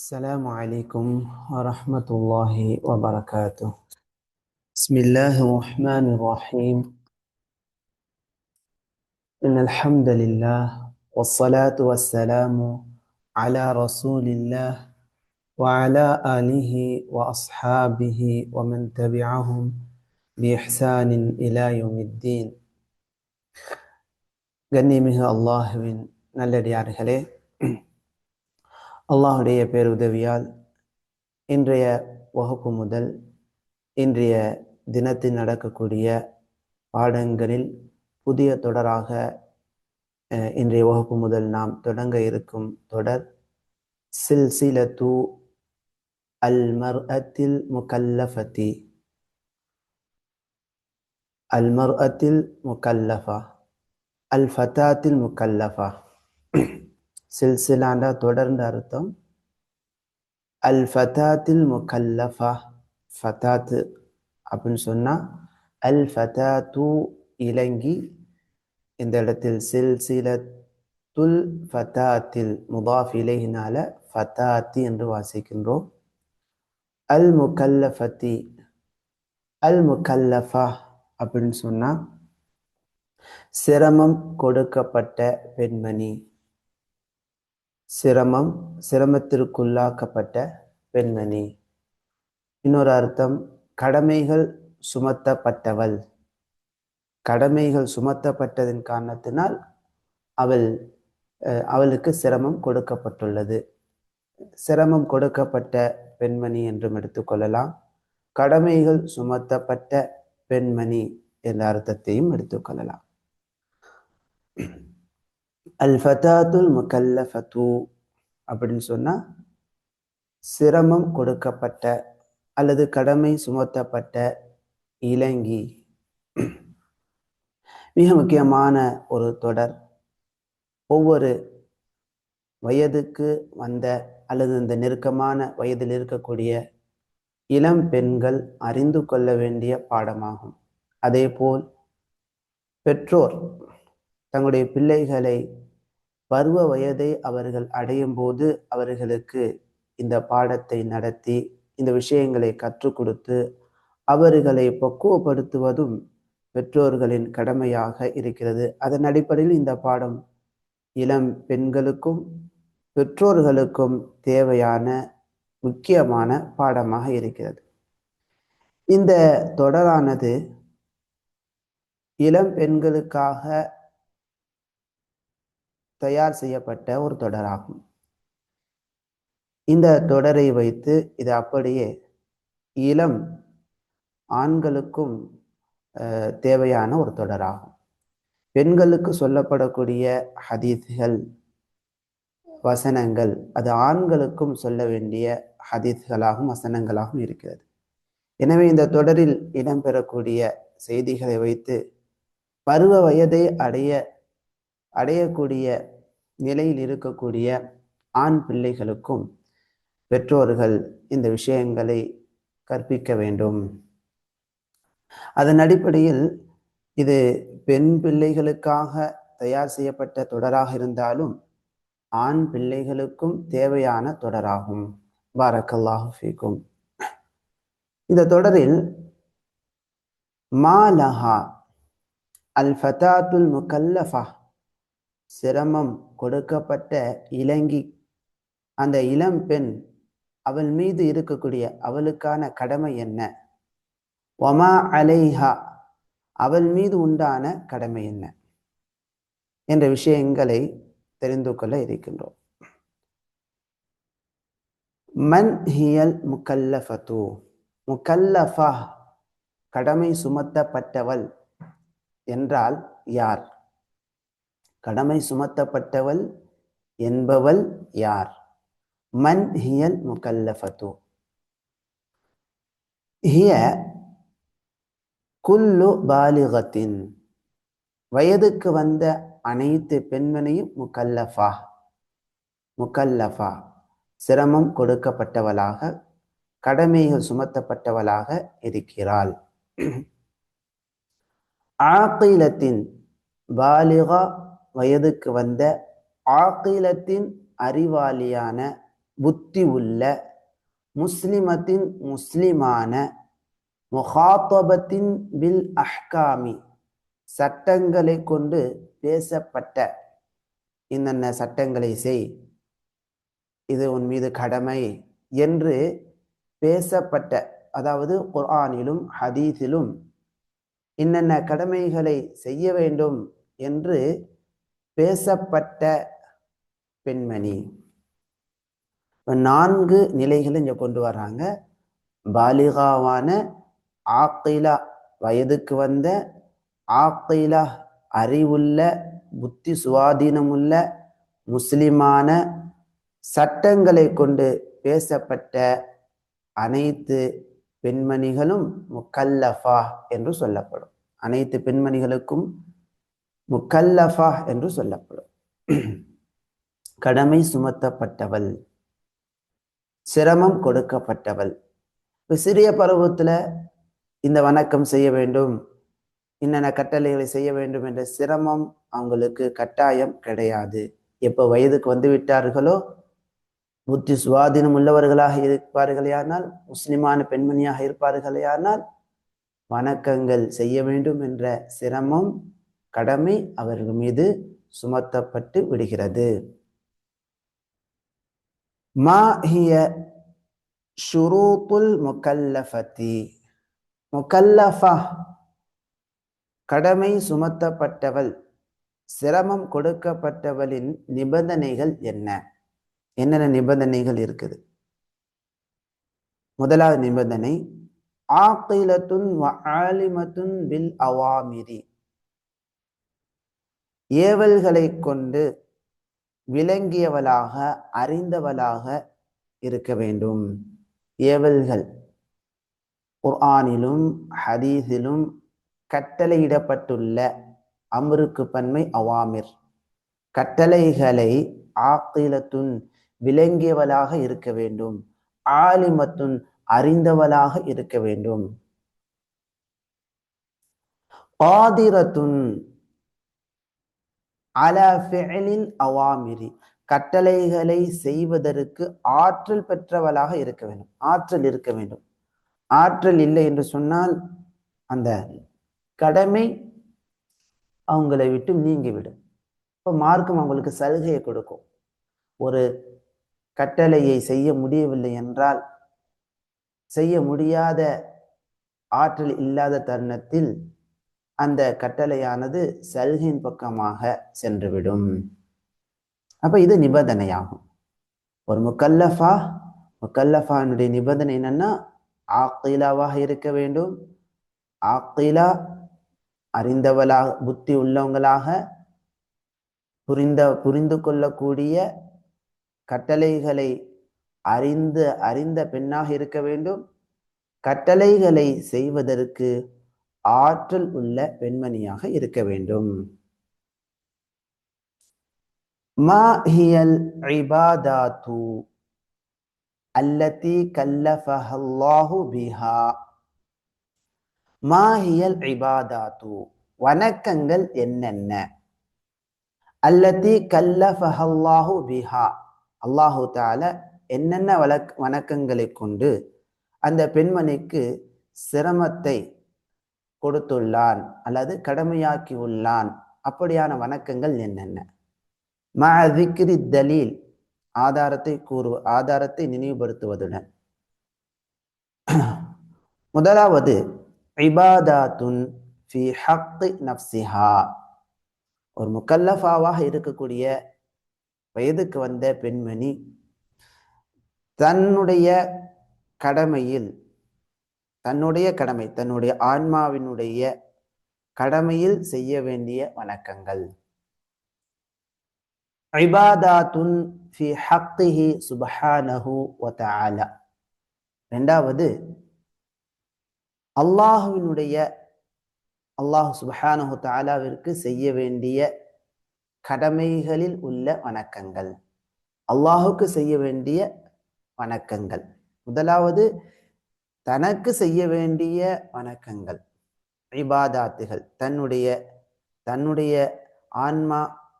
السلام عليكم ورحمة الله وبركاته. بسم الله الرحمن الرحيم. إن الحمد لله والصلاة والسلام على رسول الله وعلى آله وأصحابه ومن تبعهم بإحسان إلى يوم الدين. قني منها الله من الذي يعرف عليه அல்லாஹுடைய பேருதவியால் இன்றைய வகுப்பு முதல் இன்றைய தினத்தில் நடக்கக்கூடிய பாடங்களில் புதிய தொடராக இன்றைய வகுப்பு முதல் நாம் தொடங்க இருக்கும் தொடர் சில்சிலத்து அல் அத்தில் முகல்லஃபதி. அல் அத்தில் முகல்லஃபா. அல் ஃபதாத்தில் முகல்லஃபா. சில்சிலாண்டா தொடர்ந்த அர்த்தம் அல் ஃபதாத்தில் முகல்லஃபா ஃபதாத்து அப்படின்னு சொன்னால் அல் ஃபதாத்து இலங்கி இந்த இடத்தில் சில்சிலத்துல் ஃபதாத்தில் முபாஃப் இலையினால ஃபதாத்தி என்று வாசிக்கின்றோம். அல் முகல்லஃபத்தி அல் முகல்லஃபா அப்படின்னு சொன்னால் சிரமம் கொடுக்கப்பட்ட பெண்மணி சிரமம் சிரமத்திற்குள்ளாக்கப்பட்ட பெண்மணி. இன்னொரு அர்த்தம் கடமைகள் சுமத்தப்பட்டவள். கடமைகள் சுமத்தப்பட்டதன் காரணத்தினால் அவள் அவளுக்கு சிரமம் கொடுக்கப்பட்டுள்ளது. சிரமம் கொடுக்கப்பட்ட பெண்மணி என்றும் எடுத்துக்கொள்ளலாம் கடமைகள் சுமத்தப்பட்ட பெண்மணி என்ற அர்த்தத்தையும் எடுத்துக்கொள்ளலாம் அல் ஃபதாத்துல் முகல்லஃபத்து அப்படின்னு சொன்னால் சிரமம் கொடுக்கப்பட்ட அல்லது கடமை சுமத்தப்பட்ட இலங்கி மிக முக்கியமான ஒரு தொடர். ஒவ்வொரு வயதுக்கு வந்த அல்லது இந்த நெருக்கமான வயதில் இருக்கக்கூடிய இளம் பெண்கள் அறிந்து கொள்ள வேண்டிய பாடமாகும். அதேபோல் பெற்றோர் தங்களுடைய பிள்ளைகளை பருவ வயதை அவர்கள் அடையும் போது அவர்களுக்கு இந்த பாடத்தை நடத்தி இந்த விஷயங்களை கற்றுக் கொடுத்து அவர்களை பக்குவப்படுத்துவதும் பெற்றோர்களின் கடமையாக இருக்கிறது. அதன் அடிப்படையில் இந்த பாடம் இளம் பெண்களுக்கும் பெற்றோர்களுக்கும் தேவையான முக்கியமான பாடமாக இருக்கிறது. இந்த தொடரானது இளம் பெண்களுக்காக தயார் செய்யப்பட்ட ஒரு தொடராகும். இந்த தொடரை வைத்து இது அப்படியே இளம் ஆண்களுக்கும் தேவையான ஒரு தொடராகும். பெண்களுக்கு சொல்லப்படக்கூடிய ஹதீஸ்கள் வசனங்கள் அது ஆண்களுக்கும் சொல்ல வேண்டிய ஹதீஸ்களாகவும் வசனங்களாகவும் இருக்கிறது. எனவே இந்த தொடரில் இடம்பெறக்கூடிய செய்திகளை வைத்து பருவ வயதை அடைய அடையக்கூடிய நிலையில் இருக்கக்கூடிய ஆண் பிள்ளைகளுக்கும் பெற்றோர்கள் இந்த விஷயங்களை கற்பிக்க வேண்டும். அதன் அடிப்படையில் இது பெண் பிள்ளைகளுக்காக தயார் செய்யப்பட்ட தொடராக இருந்தாலும் ஆண் பிள்ளைகளுக்கும் தேவையான தொடராகும். பாரக்கல்லாஹிக்கும் இந்த தொடரில் மாலஹா அல் ஃபதாத்துல் முகல்லஃபா சிரமம் கொடுக்கப்பட்ட இலங்கி அந்த இளம் பெண் அவள் மீது இருக்கக்கூடிய அவளுக்கான கடமை என்ன? ஒமா அலைஹா அவள் மீது உண்டான கடமை என்ன? என்ற விஷயங்களை தெரிந்து கொள்ள இருக்கின்றோம். மன் ஹியல் முக்கல்லஃபத்து முக்கல்லஃபா கடமை சுமத்தப்பட்டவள் என்றால் யார்? கடமை சுமத்தப்பட்டவள் என்பவள் யார்? மன் ஹியல் முகல்லஃபத்து. ஹிய குல்லு பாலிகத்தின். வயதுக்கு வந்த அனைத்து பெண்மணியும் முகல்லஃபா. முகல்லஃபா. சிரமம் கொடுக்கப்பட்டவளாக கடமைகள் சுமத்தப்பட்டவளாக இருக்கிறாள். ஆக்கிலத்தின் பாலிகா வயதுக்கு வந்த ஆக்கிலத்தின் அறிவாளியான புத்தி உள்ள முஸ்லிமத்தின் முஸ்லிமான முகாத்தபத்தின் பில் அஹ்காமி சட்டங்களை கொண்டு பேசப்பட்ட இன்னென்ன சட்டங்களை செய் இது உன் மீது கடமை என்று பேசப்பட்ட அதாவது குர்ஆனிலும் ஹதீஸிலும் என்னென்ன கடமைகளை செய்ய வேண்டும் என்று பேசப்பட்ட பெண்மணி. நான்கு நிலைகளை இங்கே கொண்டு வர்றாங்க. பாலிகாவான ஆக்கிலா வயதுக்கு வந்த ஆக்கிலா அறிவுள்ள புத்தி சுவாதீனமுள்ள முஸ்லிமான சட்டங்களை கொண்டு பேசப்பட்ட அனைத்து பெண்மணிகளும் முக்கல்லஃபா என்று சொல்லப்படும். அனைத்து பெண்மணிகளுக்கும் முக்கல்லஃபா என்று சொல்லப்படும். கடமை சுமத்தப்பட்டவள். சிரமம் கொடுக்கப்பட்டவள். இப்போ சிறிய பருவத்தில் இந்த வணக்கம் செய்ய வேண்டும் இன்னென்ன கட்டளைகளை செய்ய வேண்டும் என்ற சிரமம் அவங்களுக்கு கட்டாயம் கிடையாது. எப்போ வயதுக்கு வந்து விட்டார்களோ புத்தி சுவாதீனம் உள்ளவர்களாக இருப்பார்களேயானால் முஸ்லிமான பெண்மணியாக இருப்பார்களேயானால் வணக்கங்கள் செய்ய வேண்டும் என்ற சிரமம் கடமை அவர்கள் மீது சுமத்தப்பட்டு விடுகிறது. மா ஹிய ஷுரூத்துல் முக்கல்லஃபதி முக்கல்லஃபா கடமை சுமத்தப்பட்டவள் சிரமம் கொடுக்கப்பட்டவளின் நிபந்தனைகள் என்ன? என்னென்ன நிபந்தனைகள் இருக்குது? முதலாவது நிபந்தனை ஆக்கிலத்துன் ஆலிமத்துன் பில் அவாமிரி. ஏவல்களை கொண்டு விளங்கியவளாக அறிந்தவளாக இருக்க வேண்டும். ஏவல்கள் குர்ஆனிலும் ஹதீஸிலும் கட்டளையிடப்பட்டுள்ள அமருக்கு பன்மை அவாமிர். கட்டளைகளை ஆக்கிலத்துன் விளங்கியவளாக இருக்க வேண்டும். ஆலிமத்துன் அறிந்தவளாக இருக்க வேண்டும். ஆதிரத்துன் அல ஃபிஅலில் அவாமிரி. கட்டளைகளை செய்வதற்கு ஆற்றல் பெற்றவளாக இருக்க வேண்டும். ஆற்றல் இருக்க வேண்டும். ஆற்றல் இல்லை என்று சொன்னால் அந்த கடமை அவங்களை விட்டு நீங்கிவிடும். இப்போ மார்க்கம் அவங்களுக்கு சலுகையை கொடுக்கும். ஒரு கட்டளையை செய்ய முடியவில்லை என்றால் செய்ய முடியாத ஆற்றல் இல்லாத தருணத்தில் அந்த கட்டளையானது சலுகையின் பக்கமாக சென்றுவிடும். அப்ப இது நிபந்தனையாகும். ஒரு முக்கல்லஃபா முக்கல்லஃபானுடைய நிபந்தனை என்னன்னா ஆக்கீலாவாக இருக்க வேண்டும். ஆக்கீலா அறிந்தவளாக புத்தி உள்ளவங்களாக புரிந்த புரிந்து கொள்ளக்கூடிய கட்டளைகளை அறிந்து அறிந்த பெண்ணாக இருக்க வேண்டும். கட்டளைகளை செய்வதற்கு ஆற்றல் உள்ள பெண்மணியாக இருக்க வேண்டும். மா ஹியல் இபாதாத்து அல்லதி கல்லஃபஹல்லாஹு பிஹா. மாஹியல் இபாதாத்து வணக்கங்கள் என்னென்ன? அல்லதி கல்லஃபஹல்லாஹு பிஹா. அல்லாஹு தால என்னென்ன வழக் வணக்கங்களை கொண்டு அந்த பெண்மணிக்கு சிரமத்தை கொடுத்துள்ளான் அல்லது கடமையாக்கி உள்ளான் அப்படியான வணக்கங்கள் என்னென்ன? மதிக்ரி தலீல் ஆதாரத்தை கூறு ஆதாரத்தை நினைவுபடுத்துவதுடன். முதலாவது இபாதாத்துன் ஃபி ஹக்கி நப்சிஹா ஒரு முக்கல்லஃபாவாக இருக்கக்கூடிய வயதுக்கு வந்த பெண்மணி தன்னுடைய கடமையில் தன்னுடைய கடமை தன்னுடைய ஆன்மாவினுடைய கடமையில் செய்ய வேண்டிய வணக்கங்கள். ஐபாதாத்துன் ஃபி சுபஹானஹு ரெண்டாவது அல்லாஹுவினுடைய அல்லாஹ் சுபஹானஹு தாலாவிற்கு செய்ய வேண்டிய கடமைகளில் உள்ள வணக்கங்கள். அல்லாஹுக்கு செய்ய வேண்டிய வணக்கங்கள். முதலாவது தனக்கு செய்ய வேண்டிய வணக்கங்கள் இபாதாத்துகள் தன்னுடைய தன்னுடைய ஆன்மா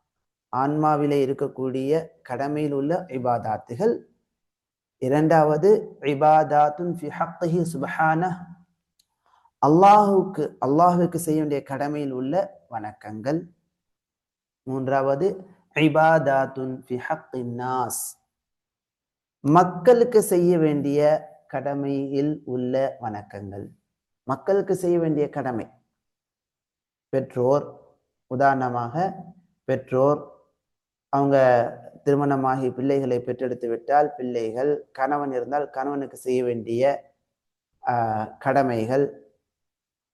ஆன்மாவிலே இருக்கக்கூடிய கடமையில் உள்ள இபாதாத்துகள். இரண்டாவது இபாதாத்துன் ஃபி ஹக்கிஹி சுபஹானஹ். அல்லாஹுக்கு அல்லாஹுக்கு செய்ய வேண்டிய கடமையில் உள்ள வணக்கங்கள். மூன்றாவது இபாதாத்துன் ஃபி ஹக்கின் நாஸ். மக்களுக்கு செய்ய வேண்டிய கடமையில் உள்ள வணக்கங்கள். மக்களுக்கு செய்ய வேண்டிய கடமை. பெற்றோர் உதாரணமாக பெற்றோர் அவங்க திருமணமாகி பிள்ளைகளை பெற்றெடுத்து விட்டால் பிள்ளைகள் கணவன் இருந்தால் கணவனுக்கு செய்ய வேண்டிய கடமைகள்.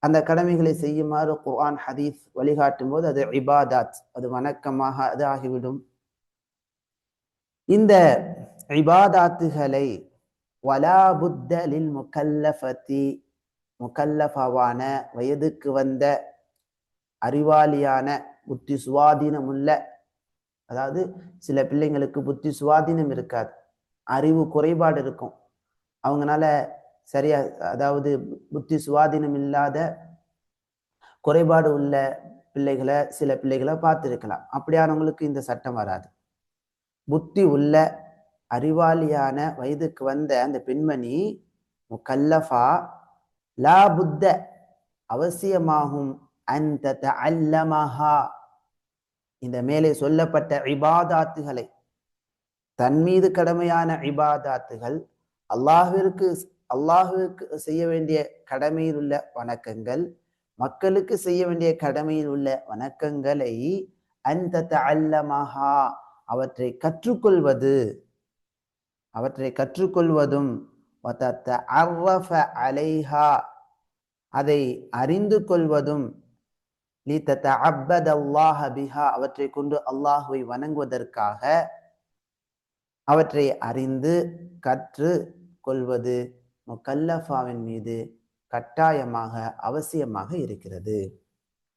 அந்த கடமைகளை செய்யுமாறு குர்ஆன் ஹதீஸ் வழிகாட்டும் போது அது இபாதாத் அது வணக்கமாக அது ஆகிவிடும். இந்த இபாதாத்துகளை வலா புத்தலில் முக்கல்லஃபத்தி முக்கல்லஃபவான வயதுக்கு வந்த அறிவாளியான புத்தி சுவாதீனமுள்ள அதாவது சில பிள்ளைங்களுக்கு புத்தி சுவாதீனம் இருக்காது. அறிவு குறைபாடு இருக்கும். அவங்கனால சரியா அதாவது புத்தி சுவாதீனம் இல்லாத குறைபாடு உள்ள பிள்ளைகளை சில பிள்ளைகளை பார்த்துருக்கலாம். அப்படியானவங்களுக்கு இந்த சட்டம் வராது. புத்தி உள்ள அறிவாளியான வயதுக்கு வந்த அந்த பெண்மணி முக்கல்லஃபா லா புத்த அவசியமாகும் அந்த அல்லமஹா இந்த மேலே சொல்லப்பட்ட இபாதாத்துகளை தன் மீது கடமையான இபாதாத்துகள் அல்லாஹிற்கு அல்லாஹ்விற்கு செய்ய வேண்டிய கடமையில் உள்ள வணக்கங்கள் மக்களுக்கு செய்ய வேண்டிய கடமையில் உள்ள வணக்கங்களை அந்த அல்லமஹா அவற்றை கற்றுக்கொள்வது. அவற்றை கற்றுக்கொள்வதும் அலைஹா அதை அறிந்து கொள்வதும் பிஹா அவற்றை கொண்டு அல்லாஹுவை வணங்குவதற்காக அவற்றை அறிந்து கற்று கொள்வது முக்கல்லஃபாவின் மீது கட்டாயமாக அவசியமாக இருக்கிறது.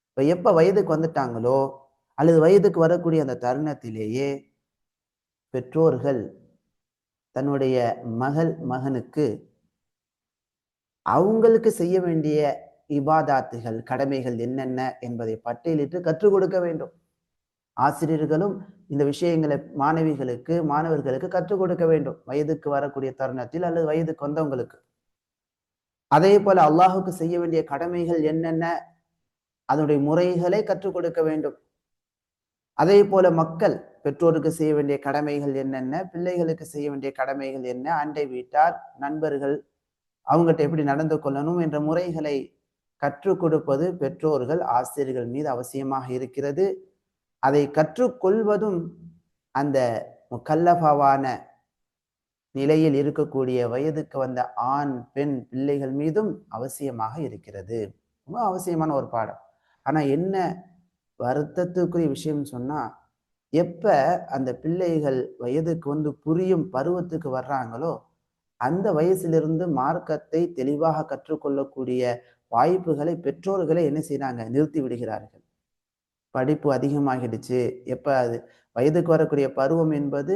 இப்போ எப்போ வயதுக்கு வந்துட்டாங்களோ அல்லது வயதுக்கு வரக்கூடிய அந்த தருணத்திலேயே பெற்றோர்கள் தன்னுடைய மகள் மகனுக்கு அவங்களுக்கு செய்ய வேண்டிய இபாதாத்துகள் கடமைகள் என்னென்ன என்பதை பட்டியலிட்டு கற்றுக் கொடுக்க வேண்டும். ஆசிரியர்களும் இந்த விஷயங்களை மாணவிகளுக்கு மாணவர்களுக்கு கற்றுக் கொடுக்க வேண்டும். வயதுக்கு வரக்கூடிய தருணத்தில் அல்லது வயதுக்கு வந்தவங்களுக்கு. அதே போல அல்லாஹுக்கு செய்ய வேண்டிய கடமைகள் என்னென்ன அதனுடைய முறைகளை கற்றுக் கொடுக்க வேண்டும். அதே போல மக்கள் பெற்றோருக்கு செய்ய வேண்டிய கடமைகள் என்னென்ன பிள்ளைகளுக்கு செய்ய வேண்டிய கடமைகள் என்ன அண்டை வீட்டார் நண்பர்கள் அவங்ககிட்ட எப்படி நடந்து கொள்ளணும் என்ற முறைகளை கற்றுக் கொடுப்பது பெற்றோர்கள் ஆசிரியர்கள் மீது அவசியமாக இருக்கிறது. அதை கற்றுக்கொள்வதும் அந்த முக்கல்லபாவான நிலையில் இருக்கக்கூடிய வயதுக்கு வந்த ஆண் பெண் பிள்ளைகள் மீதும் அவசியமாக இருக்கிறது. ரொம்ப அவசியமான ஒரு பாடம். ஆனால் என்ன வருத்தத்துக்குரிய விஷயம்னு சொன்னால் எப்ப அந்த பிள்ளைகள் வயதுக்கு வந்து புரியும் பருவத்துக்கு வர்றாங்களோ அந்த வயசிலிருந்து மார்க்கத்தை தெளிவாக கற்றுக்கொள்ளக்கூடிய வாய்ப்புகளை பெற்றோர்களே என்ன செய்கிறாங்க நிறுத்தி விடுகிறார்கள். படிப்பு அதிகமாகிடுச்சு. எப்ப அது? வயதுக்கு வரக்கூடிய பருவம் என்பது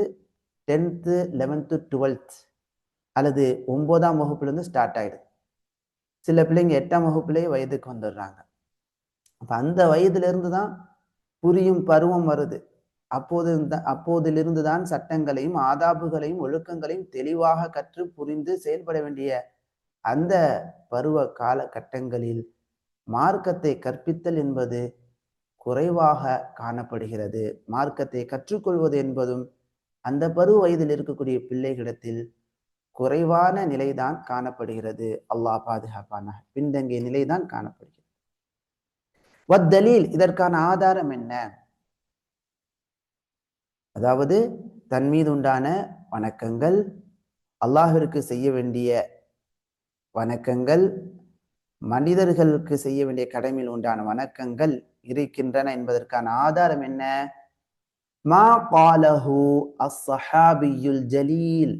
டென்த்து லெவன்த்து டுவெல்த் அல்லது ஒன்பதாம் வகுப்புலேருந்து ஸ்டார்ட் ஆகிடுது சில பிள்ளைங்க எட்டாம் வகுப்புலேயே வயதுக்கு வந்துடுறாங்க. அப்போ அந்த வயதிலிருந்து தான் புரியும் பருவம் வருது. அப்போது அப்போதிலிருந்து தான் சட்டங்களையும் ஆதாபுகளையும் ஒழுக்கங்களையும் தெளிவாக கற்று புரிந்து செயல்பட வேண்டிய அந்த பருவ காலகட்டங்களில் மார்க்கத்தை கற்பித்தல் என்பது குறைவாக காணப்படுகிறது. மார்க்கத்தை கற்றுக்கொள்வது என்பதும் அந்த பருவ வயதில் இருக்கக்கூடிய பிள்ளைகளிடத்தில் குறைவான நிலைதான் காணப்படுகிறது. அல்லாஹ் பாதுகாப்பான பின்தங்கிய நிலைதான் காணப்படுகிறது. வத்தலீல் இதற்கான ஆதாரம் என்ன? அதாவது தன் மீது உண்டான வணக்கங்கள் அல்லாஹிற்கு செய்ய வேண்டிய வணக்கங்கள் மனிதர்களுக்கு செய்ய வேண்டிய கடமையில் உண்டான வணக்கங்கள் இருக்கின்றன என்பதற்கான ஆதாரம் என்ன? மா பாலஹு அஸ்ஸஹாபியுல் ஜலீல்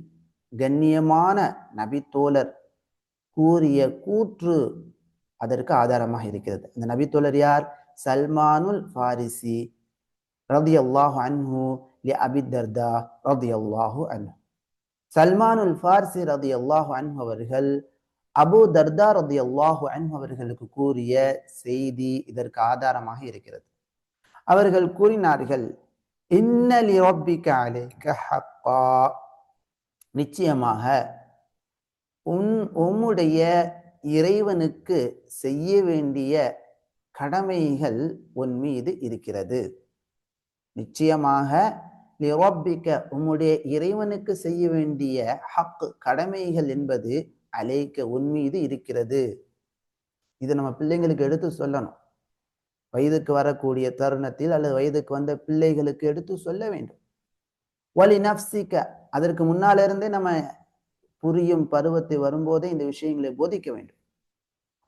கண்ணியமான நபித்தோழர் கூறிய கூற்று அதற்கு ஆதாரமாக இருக்கிறது. அந்த நபித்தோழர் யார்? சல்மானுல் ஃபாரிசி ரதியல்லாஹு அன்ஹு லி அபி தர்தா ரதியல்லாஹு அன்ஹு. சல்மானுல் ஃபாரிசி ரதியல்லாஹு அன்ஹு அவர்கள் அபு தர்தா ரதியல்லாஹு அன்ஹு அவர்களுக்கு கூறிய செய்தி இதற்கு ஆதாரமாக இருக்கிறது. அவர்கள் கூறினார்கள் இன்னலி ரப்பிக அலைக்க ஹக்கா. நிச்சயமாக உன் உம்முடைய இறைவனுக்கு செய்ய வேண்டிய கடமைகள் உன் மீது இருக்கிறது. நிச்சயமாக லிரப்பிக்க உம்முடைய இறைவனுக்கு செய்ய வேண்டிய ஹக் கடமைகள் என்பது அலைக்க உன் மீது இருக்கிறது. இது நம்ம பிள்ளைங்களுக்கு எடுத்து சொல்லணும். வயதுக்கு வரக்கூடிய தருணத்தில் அல்லது வயதுக்கு வந்த பிள்ளைகளுக்கு எடுத்து சொல்ல வேண்டும். வலி நப்சிக்க அதற்கு முன்னால இருந்தே நம்ம புரியும் பருவத்தை வரும்போதே இந்த விஷயங்களை போதிக்க வேண்டும்.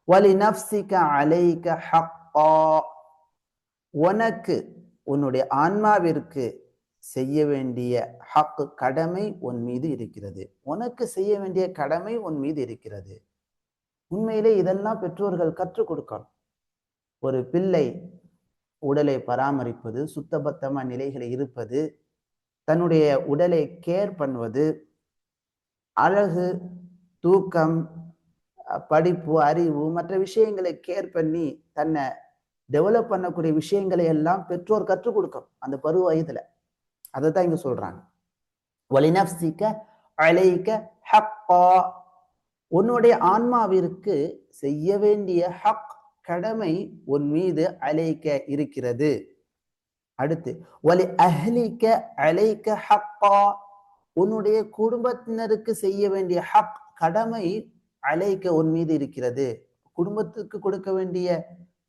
வலி நப்சிக்க அலைக்க ஹப்பா உனக்கு உன்னுடைய ஆன்மாவிற்கு செய்ய வேண்டிய ஹக்கு கடமை உன் மீது இருக்கிறது. உனக்கு செய்ய வேண்டிய கடமை உன் மீது இருக்கிறது. உண்மையிலே இதெல்லாம் பெற்றோர்கள் கற்றுக் கொடுக்கணும். ஒரு பிள்ளை உடலை பராமரிப்பது சுத்தபத்தமா நிலைகளை இருப்பது தன்னுடைய உடலை கேர் பண்ணுவது அழகு தூக்கம் படிப்பு அறிவு மற்ற விஷயங்களை கேர் பண்ணி தன்னை டெவலப் பண்ணக்கூடிய விஷயங்களை எல்லாம் பெற்றோர் கற்றுக் கொடுக்கும் அந்த பருவ வயதுல அதை தான் இங்க சொல்றாங்க. ஒலினப்சிக்க அழைக்க ஹப்பா உன்னுடைய ஆன்மாவிற்கு செய்ய வேண்டிய ஹக் கடமை உன் மீது அழைக்க இருக்கிறது. அடுத்து வலி அஹ்லிக்க அழைக்க ஹப்பா உன்னுடைய குடும்பத்தினருக்கு செய்ய வேண்டிய ஹக் கடமை அழைக்க உன் மீது இருக்கிறது. குடும்பத்துக்கு கொடுக்க வேண்டிய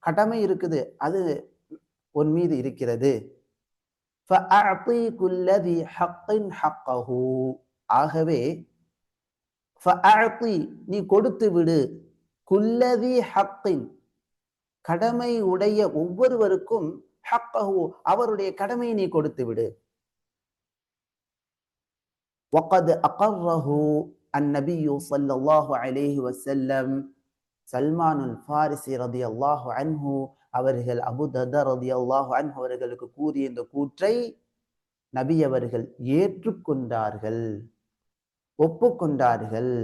கடமை இருக்குது அது உன் மீது இருக்கிறது. ஆகவே நீ கொடுத்து விடு. குல்லதி ஹக்கின் கடமை உடைய ஒவ்வொருவருக்கும் ஹக்கஹு அவருடைய கடமையை நீ கொடுத்து விடு. وقد أقره النبي صلى الله عليه وسلم சல்மானுல் ஃபாரிசி ரதி அல்லாஹு அன்ஹு அவர்கள் அபு ததா ரதி அல்லாஹு அன்ஹு அவர்களுக்கு கூறிய இந்த கூற்றை நபி அவர்கள் ஏற்றுக்கொண்டார்கள் ஒப்புக்கொண்டார்கள்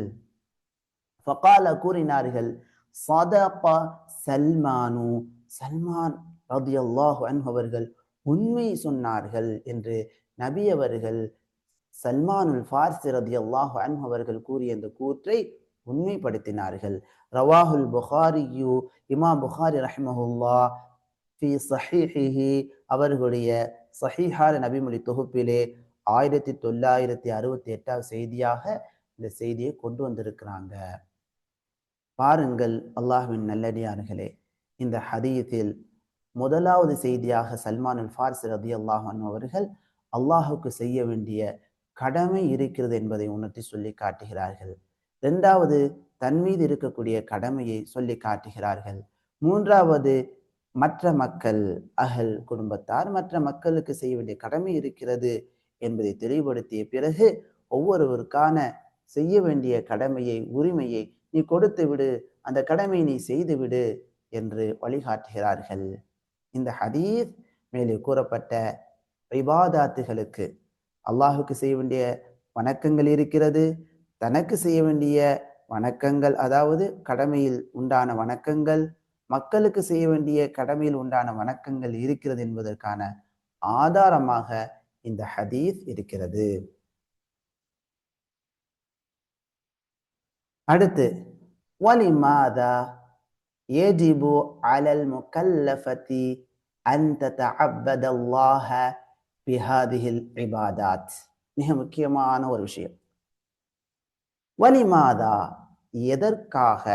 ஃபகால கூறினார்கள் சதபா சல்மானு சல்மான் ரதி அல்லாஹு அன்ஹு அவர்கள் உண்மை சொன்னார்கள் என்று நபி அவர்கள் சல்மானுல் ஃபார்சி ரதி அல்லாஹு அன் அவர்கள் கூறிய இந்த கூற்றை உண்மைப்படுத்தினார்கள். ரவாஹுல் புகாரியு இமாம் புகாரி ரஹ்மஹுல்லா ஃபி சஹிஹிஹி அவர்களுடைய சஹிஹார் நபிமொழி தொகுப்பிலே ஆயிரத்தி தொள்ளாயிரத்தி அறுபத்தி எட்டாவது செய்தியாக இந்த செய்தியை கொண்டு வந்திருக்கிறாங்க. பாருங்கள் அல்லாஹுவின் நல்லடியார்களே இந்த ஹதீத்தில் முதலாவது செய்தியாக சல்மானுல் ஃபார்ஸ் ரதி அல்லாஹன் அவர்கள் அல்லாஹுக்கு செய்ய வேண்டிய கடமை இருக்கிறது என்பதை உணர்த்தி சொல்லி காட்டுகிறார்கள். இரண்டாவது தன் மீது இருக்கக்கூடிய கடமையை சொல்லி காட்டுகிறார்கள். மூன்றாவது மற்ற மக்கள் அகல் குடும்பத்தார் மற்ற மக்களுக்கு செய்ய வேண்டிய கடமை இருக்கிறது என்பதை தெளிவுபடுத்திய பிறகு ஒவ்வொருவருக்கான செய்ய வேண்டிய கடமையை உரிமையை நீ கொடுத்து விடு அந்த கடமையை நீ செய்து விடு என்று வழிகாட்டுகிறார்கள். இந்த ஹதீஸ் மேலே கூறப்பட்ட விவாதாத்துகளுக்கு அல்லாஹுக்கு செய்ய வேண்டிய வணக்கங்கள் இருக்கிறது. தனக்கு செய்ய வேண்டிய வணக்கங்கள் அதாவது கடமையில் உண்டான வணக்கங்கள் மக்களுக்கு செய்ய வேண்டிய கடமையில் உண்டான வணக்கங்கள் இருக்கிறது என்பதற்கான ஆதாரமாக இந்த ஹதீஸ் இருக்கிறது. அடுத்து வலி வலிமாதா ஏஜிபு அலல் முகல்லஃபதி அன் தத அல்லாஹ பிஹாதிஹில் இபாதாத் மிக முக்கியமான ஒரு விஷயம். வலிமாதா எதற்காக?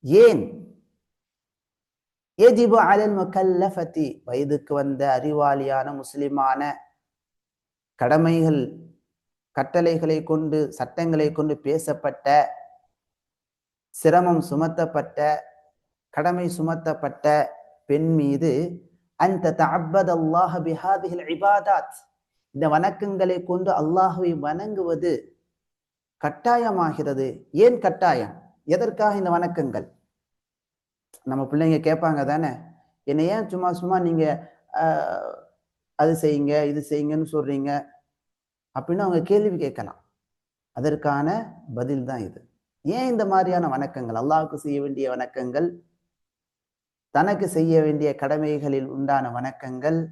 ஏன்? எஜிபு அலல் முகல்லஃபதி வயதுக்கு வந்த அறிவாளியான முஸ்லிமான கடமைகள் கட்டளைகளை கொண்டு சட்டங்களை கொண்டு பேசப்பட்ட சிரமம் சுமத்தப்பட்ட கடமை சுமத்தப்பட்ட பெண் மீது அந்த தஅப்பத் அல்லாஹ் பிஹாதிஹில் இபாதாத் இந்த வணக்கங்களை கொண்டு அல்லாஹுவை வணங்குவது கட்டாயமாகிறது. ஏன் கட்டாயம்? எதற்காக இந்த வணக்கங்கள்? நம்ம பிள்ளைங்க கேட்பாங்க தானே? என்னை ஏன் சும்மா சும்மா நீங்க அது செய்யுங்க இது செய்யுங்கன்னு சொல்றீங்க? அப்படின்னு அவங்க கேள்வி கேட்கலாம். அதற்கான பதில் தான் இது. ஏன் இந்த மாதிரியான வணக்கங்கள்? அல்லாவுக்கு செய்ய வேண்டிய வணக்கங்கள் தனக்கு செய்ய வேண்டிய கடமைகளில் உண்டான வணக்கங்கள்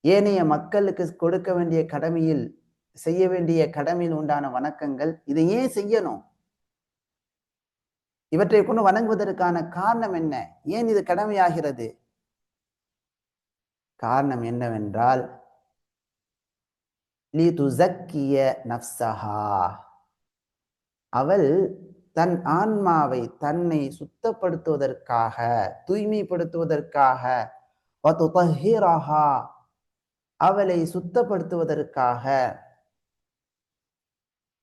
ஏனைய மக்களுக்கு கொடுக்க வேண்டிய கடமையில் செய்ய வேண்டிய கடமையில் உண்டான வணக்கங்கள் இதை ஏன் செய்யணும்? இவற்றை கொண்டு வணங்குவதற்கான காரணம் என்ன? ஏன் இது கடமையாகிறது? காரணம் என்னவென்றால் லிதுசக்கிய அவள் தன் ஆன்மாவை தன்னை சுத்தப்படுத்துவதற்காக தூய்மைப்படுத்துவதற்காக அவளை சுத்தப்படுத்துவதற்காக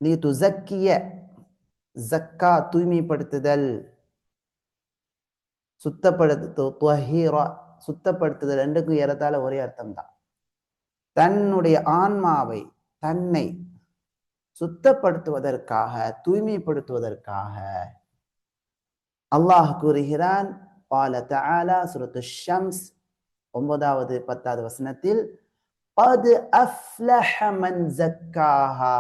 நீ துசக்கிய ஜக்கா தூய்மைப்படுத்துதல் சுத்தப்படுத்து சுத்தப்படுத்துதல் ரெண்டுக்கும் ஏறத்தால ஒரே அர்த்தம் தான் தன்னுடைய ஆன்மாவை தன்னை சுத்தப்படுத்துவதற்காக தூய்மைப்படுத்துவதற்காக அல்லாஹ் கூறுகிறான் பால தஆலா சுரத்து ஷம்ஸ் ஒன்பதாவது பத்தாவது வசனத்தில் அது அஃப்லஹமன் ஜக்காஹா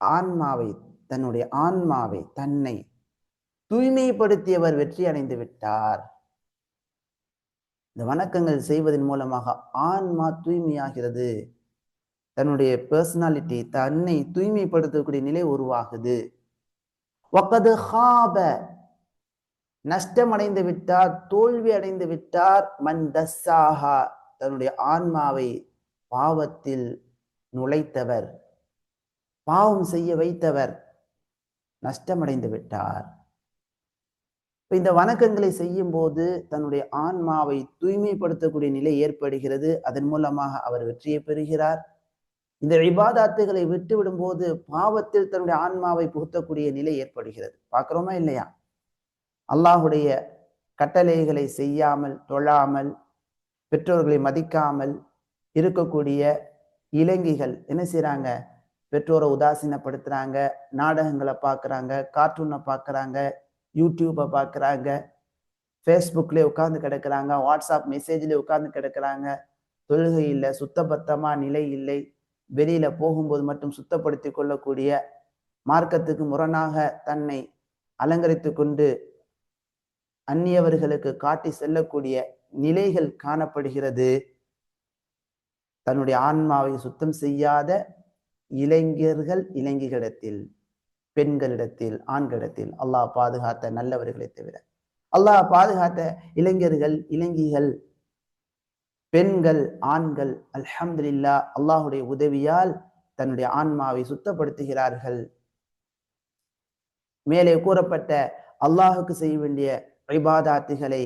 ஆன்மாவை தன்னுடைய ஆன்மாவை தன்னை தூய்மைப்படுத்தியவர் வெற்றி அடைந்து விட்டார். இந்த வணக்கங்கள் செய்வதன் மூலமாக ஆன்மா தூய்மையாகிறது. தன்னுடைய பர்சனாலிட்டி தன்னை தூய்மைப்படுத்தக்கூடிய நிலை உருவாகுது. வக்கது ஹாப நஷ்டமடைந்து விட்டார் தோல்வி அடைந்து விட்டார் மந்தசாகா தன்னுடைய ஆன்மாவை பாவத்தில் நுழைத்தவர் பாவம் செய்ய வைத்தவர் நஷ்டமடைந்து விட்டார். இப்ப இந்த வணக்கங்களை செய்யும் போது தன்னுடைய ஆன்மாவை தூய்மைப்படுத்தக்கூடிய நிலை ஏற்படுகிறது. அதன் மூலமாக அவர் வெற்றியை பெறுகிறார். இந்த விவாதாத்துகளை விட்டு விடும்போது பாவத்தில் தன்னுடைய ஆன்மாவை புகுத்தக்கூடிய நிலை ஏற்படுகிறது. பார்க்குறோமா இல்லையா? அல்லாஹுடைய கட்டளைகளை செய்யாமல் தொழாமல் பெற்றோர்களை மதிக்காமல் இருக்கக்கூடிய இலங்கைகள் என்ன செய்கிறாங்க பெற்றோரை உதாசீனப்படுத்துகிறாங்க நாடகங்களை பார்க்குறாங்க கார்ட்டூனை பார்க்குறாங்க யூடியூப்பை பார்க்குறாங்க ஃபேஸ்புக்லேயே உட்காந்து கிடக்குறாங்க வாட்ஸ்அப் மெசேஜ்லேயே உட்காந்து கிடக்குறாங்க. தொழுகை இல்லை சுத்தபத்தமாக நிலை இல்லை. வெளியில போகும்போது மட்டும் சுத்தப்படுத்தி கொள்ளக்கூடிய மார்க்கத்துக்கு முரணாக தன்னை அலங்கரித்து கொண்டு அந்நியவர்களுக்கு காட்டி செல்லக்கூடிய நிலைகள் காணப்படுகிறது. தன்னுடைய ஆன்மாவை சுத்தம் செய்யாத இளைஞர்கள் இளைஞர்களிடத்தில் பெண்களிடத்தில் ஆண்களிடத்தில் அல்லாஹ் பாதுகாத்த நல்லவர்களை தவிர. அல்லாஹ் பாதுகாத்த இளைஞர்கள் இளைஞிகள் பெண்கள் ஆண்கள் அல்ஹம்துலில்லா அல்லாஹுடைய உதவியால் தன்னுடைய ஆன்மாவை சுத்தப்படுத்துகிறார்கள். மேலே கூறப்பட்ட அல்லாஹுக்கு செய்ய வேண்டிய ஐபாதாத்துகளை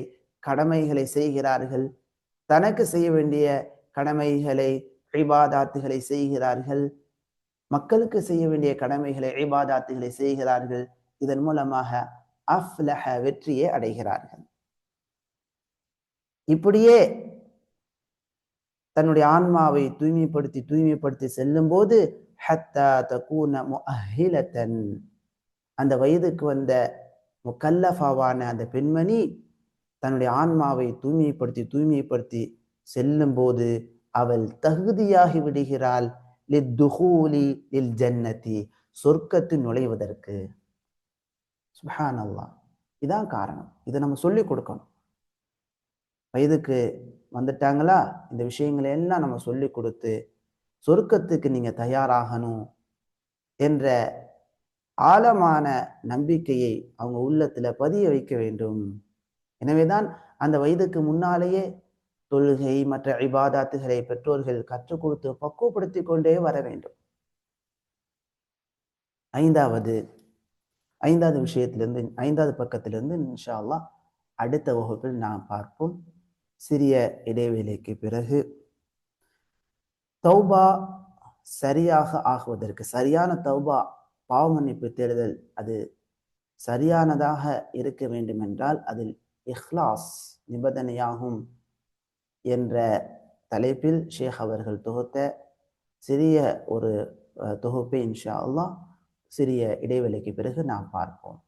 கடமைகளை செய்கிறார்கள். தனக்கு செய்ய வேண்டிய கடமைகளை இபாதாத்துகளை செய்கிறார்கள். மக்களுக்கு செய்ய வேண்டிய கடமைகளை ஐபாதாத்துகளை செய்கிறார்கள். இதன் மூலமாக அஃப்லஹ வெற்றியை அடைகிறார்கள். இப்படியே தன்னுடைய ஆன்மாவை தூய்மைப்படுத்தி தூய்மைப்படுத்தி செல்லும் போது ஹத்தா தகூன முஅஹிலத்தன் அந்த வயதுக்கு வந்த முக்கல்லஃபாவான அந்த பெண்மணி தன்னுடைய ஆன்மாவை தூய்மைப்படுத்தி தூய்மைப்படுத்தி செல்லும் போது அவள் தகுதியாகி விடுகிறாள். லித்துஹூலி லில் ஜன்னதி சொர்க்கத்தில் நுழைவதற்கு. சுபஹான் அல்லா இதான் காரணம். இதை நம்ம சொல்லிக் கொடுக்கணும். வயதுக்கு வந்துட்டாங்களா? இந்த விஷயங்களை எல்லாம் நம்ம சொல்லி கொடுத்து சொர்க்கத்துக்கு நீங்க தயாராகணும் என்ற ஆழமான நம்பிக்கையை அவங்க உள்ளத்துல பதிய வைக்க வேண்டும். எனவேதான் அந்த வயதுக்கு முன்னாலேயே தொழுகை மற்ற இபாதாத்துகளை பெற்றோர்கள் கற்றுக் கொடுத்து பக்குவப்படுத்தி கொண்டே வர வேண்டும். ஐந்தாவது ஐந்தாவது விஷயத்திலிருந்து ஐந்தாவது பக்கத்திலிருந்து இன்ஷா அல்லா அடுத்த வகுப்பில் நாம் பார்ப்போம். சிறிய இடைவேளைக்கு பிறகு தௌபா சரியாக ஆகுவதற்கு சரியான தௌபா பாவ மன்னிப்பு தேடுதல் அது சரியானதாக இருக்க வேண்டும் என்றால் அதில் இஹ்லாஸ் நிபந்தனையாகும் என்ற தலைப்பில் ஷேக் அவர்கள் தொகுத்த சிறிய ஒரு தொகுப்பை இன்ஷா அல்லா சிறிய இடைவெளிக்கு பிறகு நாம் பார்ப்போம்.